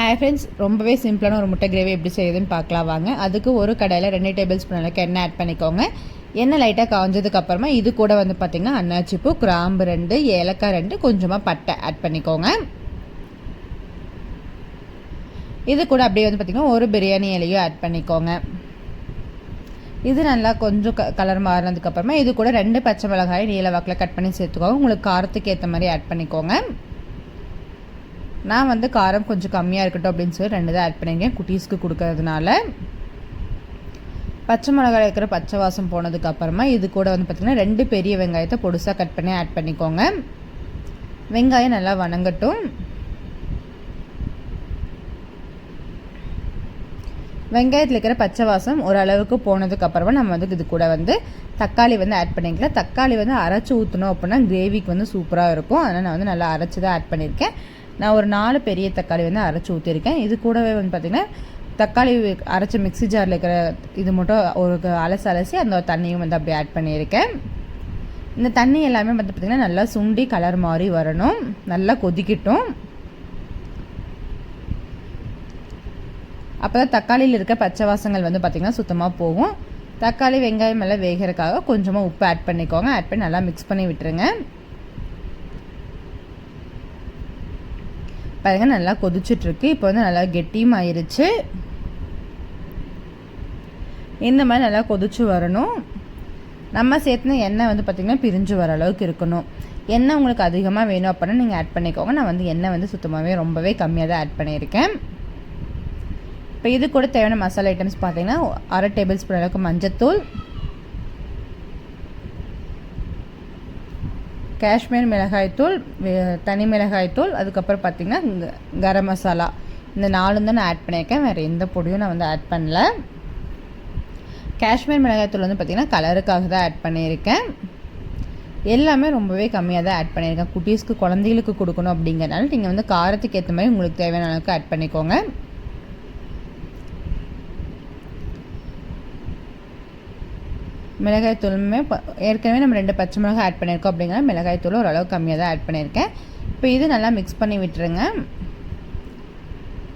Hi friends ரொம்பவே சிம்பிளான ஒரு முட்டை கிரேவி எப்படி செய்யுதுன்னு பார்க்கலாம் வாங்க. அதுக்கு ஒரு கடையில் ரெண்டு டேபிள் ஸ்பூன் அளவுக்கு எண்ணெய் ஆட் பண்ணிக்கோங்க. எண்ணெய் லைட்டாக காஞ்சதுக்கு அப்புறமா இது கூட வந்து பார்த்திங்கன்னா அன்னாச்சிப்பூ கிராம்பு ரெண்டு ஏலக்காய் ரெண்டு கொஞ்சமாக பட்டை ஆட் பண்ணிக்கோங்க. இது கூட அப்படியே வந்து பார்த்திங்கன்னா ஒரு பிரியாணி இலையும் ஆட் பண்ணிக்கோங்க. இது நல்லா கொஞ்சம் க கலர் மாறினதுக்கப்புறமா இது கூட ரெண்டு பச்சை மிளகாய் நீல வாக்கில் கட் பண்ணி சேர்த்துக்கோங்க. உங்களுக்கு காரத்துக்கு ஏற்ற மாதிரி ஆட் பண்ணிக்கோங்க. நான் வந்து காரம் கொஞ்சம் கம்மியாக இருக்கட்டும் அப்படின்னு சொல்லி ரெண்டு தான் ஆட் பண்ணியிருக்கேன். குட்டீஸ்க்கு கொடுக்கறதுனால. பச்சை மிளகாய் இருக்கிற பச்சை வாசம் போனதுக்கப்புறமா இது கூட வந்து பார்த்திங்கன்னா ரெண்டு பெரிய வெங்காயத்தை பொடுசாக கட் பண்ணி ஆட் பண்ணிக்கோங்க. வெங்காயம் நல்லா வணங்கட்டும். வெங்காயத்தில் இருக்கிற பச்சை வாசம் ஓரளவுக்கு போனதுக்கப்புறமா நம்ம வந்து இது கூட வந்து தக்காளி வந்து ஆட் பண்ணிக்கலாம் தக்காளி வந்து அரைச்சி ஊற்றணும் அப்படின்னா கிரேவிக்கு வந்து சூப்பராக இருக்கும். அதனால் நான் வந்து நல்லா அரைச்சி தான் ஆட் பண்ணியிருக்கேன். நான் ஒரு நாலு பெரிய தக்காளி வந்து அரைச்சி ஊற்றிருக்கேன் இது கூடவே வந்து பார்த்திங்கன்னா தக்காளி அரைச்ச மிக்சி ஜாரில் இருக்கிற இது மட்டும் ஒரு அலசி அலசி அந்த தண்ணியும் வந்து அப்படி ஆட் பண்ணியிருக்கேன். இந்த தண்ணி எல்லாமே வந்து பார்த்திங்கன்னா நல்லா சுண்டி கலர் மாதிரி வரணும். நல்லா கொதிக்கட்டும். அப்போ தான் தக்காளியில் இருக்க பச்சை வாசங்கள் வந்து பார்த்திங்கன்னா சுத்தமாக போகும். தக்காளி வெங்காயம் எல்லாம் வேகிறதுக்காக கொஞ்சமாக உப்பு ஆட் பண்ணிக்கோங்க. ஆட் பண்ணி நல்லா மிக்ஸ் பண்ணி விட்டுருங்க. பாருங்க நல்லா கொதிச்சிட்ருக்கு. இப்போ வந்து நல்லா கெட்டியும் ஆயிடுச்சு இந்த மாதிரி நல்லா கொதிச்சு வரணும். நம்ம சேர்த்துன எண்ணெய் வந்து பார்த்திங்கன்னா பிரிஞ்சு வர அளவுக்கு இருக்கணும். எண்ணெய் உங்களுக்கு அதிகமாக வேணும் அப்படின்னா நீங்கள் ஆட் பண்ணிக்கோங்க. நான் வந்து எண்ணெய் வந்து சுத்தமாகவே ரொம்பவே கம்மியாக தான் ஆட் பண்ணியிருக்கேன். இப்போ இது கூட தேவையான மசாலா ஐட்டம்ஸ் பார்த்தீங்கன்னா அரை டேபிள் ஸ்பூன் அளவுக்கு மஞ்சத்தூள் காஷ்மீர் மிளகாய்த்தூள் தனி மிளகாய்த்தூள் அதுக்கப்புறம் பார்த்திங்கன்னா கரம் மசாலா. இந்த நாலும் தான் நான் ஆட் பண்ணியிருக்கேன். வேறு எந்த பொடியும் நான் வந்து ஆட் பண்ணல. காஷ்மீர் மிளகாய்த்தூள் வந்து பார்த்திங்கன்னா கலருக்காக தான் ஆட் பண்ணியிருக்கேன். எல்லாமே ரொம்பவே கம்மியாக தான் ஆட் பண்ணியிருக்கேன். குட்டீஸ்க்கு குழந்தைகளுக்கு கொடுக்கணும் அப்படிங்கிறனால நீங்கள் வந்து காரத்துக்கு ஏற்ற மாதிரி உங்களுக்கு தேவையான அளவுக்கு ஆட் பண்ணிக்கோங்க. மிளகாய் தூளுமே ஏற்கனவே நம்ம ரெண்டு பச்சை மிளகாய் ஆட் பண்ணியிருக்கோம் அப்படிங்கிற மிளகாய் தூள் ஓரளவு கம்மியாக தான் ஆட் பண்ணியிருக்கேன். இப்போ இது நல்லா மிக்ஸ் பண்ணி விட்டுருங்க.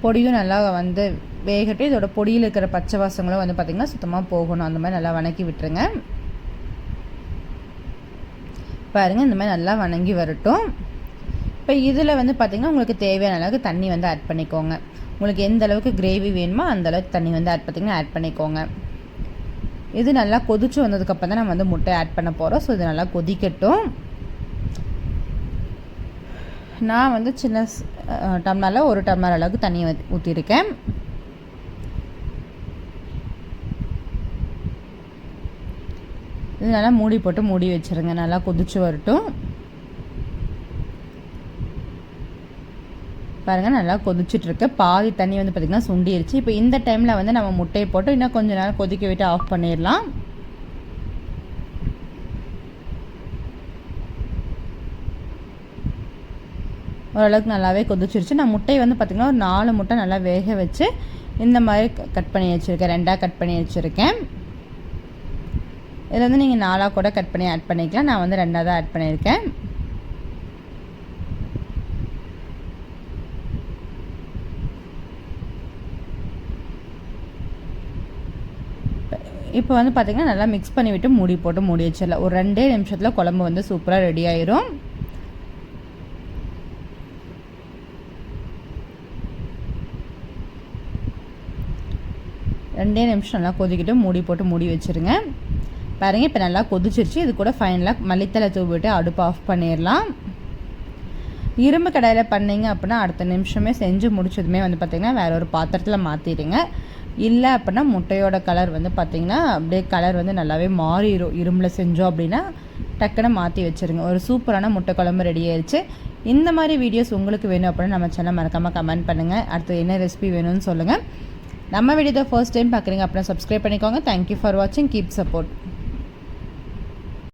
பொடியும் நல்லா வந்து வேகட்டு இதோட பொடியில் இருக்கிற பச்சை வாசங்களும் வந்து பார்த்திங்கன்னா சுத்தமாக போகணும். அந்த மாதிரி நல்லா வணக்கி விட்டுருங்க. பாருங்கள் இந்த மாதிரி நல்லா வணங்கி வரட்டும். இப்போ இதில் வந்து பார்த்திங்கன்னா உங்களுக்கு தேவையான அளவுக்கு தண்ணி வந்து ஆட் பண்ணிக்கோங்க. உங்களுக்கு எந்த அளவுக்கு கிரேவி வேணுமோ அந்த அளவுக்கு தண்ணி வந்து ஆட் பார்த்திங்கன்னா ஆட் பண்ணிக்கோங்க. இது நல்லா கொதிச்சு வந்ததுக்கப்புறம் தான் நம்ம வந்து முட்டை ஆட் பண்ண போகிறோம் ஸோ இது நல்லா கொதிக்கட்டும். நான் வந்து சின்ன டம்ளரில் ஒரு டம்ளர் அளவுக்கு தண்ணியை ஊற்றிருக்கேன் இது நல்லா மூடி போட்டு மூடி வச்சுருங்க. நல்லா கொதிச்சு வரட்டும். பாருங்கள் நல்லா கொதிச்சிட்ருக்கு. பாதி தண்ணி வந்து பார்த்திங்கன்னா சுண்டிருச்சு. இப்போ இந்த டைமில் வந்து நம்ம முட்டையை போட்டு இன்னும் கொஞ்சம் நேரம் கொதிக்க விட்டு ஆஃப் பண்ணிடலாம். ஓரளவுக்கு நல்லாவே கொதிச்சிருச்சு. நான் முட்டையை வந்து பார்த்திங்கன்னா ஒரு நாலு முட்டை நல்லா வேக வச்சு இந்த மாதிரி கட் பண்ணி வச்சுருக்கேன். ரெண்டாக கட் பண்ணி வச்சுருக்கேன். இதில் வந்து நீங்கள் நாலாக கூட கட் பண்ணி ஆட் பண்ணிக்கலாம். நான் வந்து ரெண்டாக தான் ஆட் பண்ணியிருக்கேன். இப்போ வந்து பார்த்திங்கன்னா நல்லா மிக்ஸ் பண்ணிவிட்டு மூடி போட்டு மூடி வச்சிடலாம். ஒரு ரெண்டே நிமிஷத்தில் குழம்பு வந்து சூப்பராக ரெடி ஆயிரும். ரெண்டே நிமிஷம் நல்லா கொதிக்கிட்டு மூடி போட்டு மூடி வச்சுருங்க. பாருங்கள் இப்போ நல்லா கொதிச்சிருச்சு. இது கூட ஃபைனலாக மல்லித்தலை தூவிட்டு அடுப்பு ஆஃப் பண்ணிடலாம். இரும்பு கடையில் பண்ணிங்க அப்படின்னா அடுத்த நிமிஷமே செஞ்சு முடிச்சதுமே வந்து பார்த்திங்கன்னா வேறு ஒரு பாத்திரத்தில் மாற்றிடுங்க இல்லை அப்படின்னா முட்டையோட கலர் வந்து பார்த்திங்கன்னா அப்படியே கலர் வந்து நல்லாவே மாறிடும் இரும்பில் செஞ்சோம் அப்படின்னா டக்குன்னு மாற்றி வச்சுருங்க. ஒரு சூப்பரான முட்டை குழம்பு ரெடி ஆயிடுச்சு இந்த மாதிரி வீடியோஸ் உங்களுக்கு வேணும் அப்படின்னா நம்ம சேனல் மறக்காமல் கமெண்ட் பண்ணுங்கள் அடுத்து என்ன ரெசிபி வேணும்னு சொல்லுங்கள் நம்ம வீடியோ ஃபர்ஸ்ட் டைம் பார்க்குறீங்க அப்படின்னா சப்ஸ்கிரைப் பண்ணிக்கோங்க. தேங்க்யூ ஃபார் வாட்சிங் கீப் சப்போர்ட்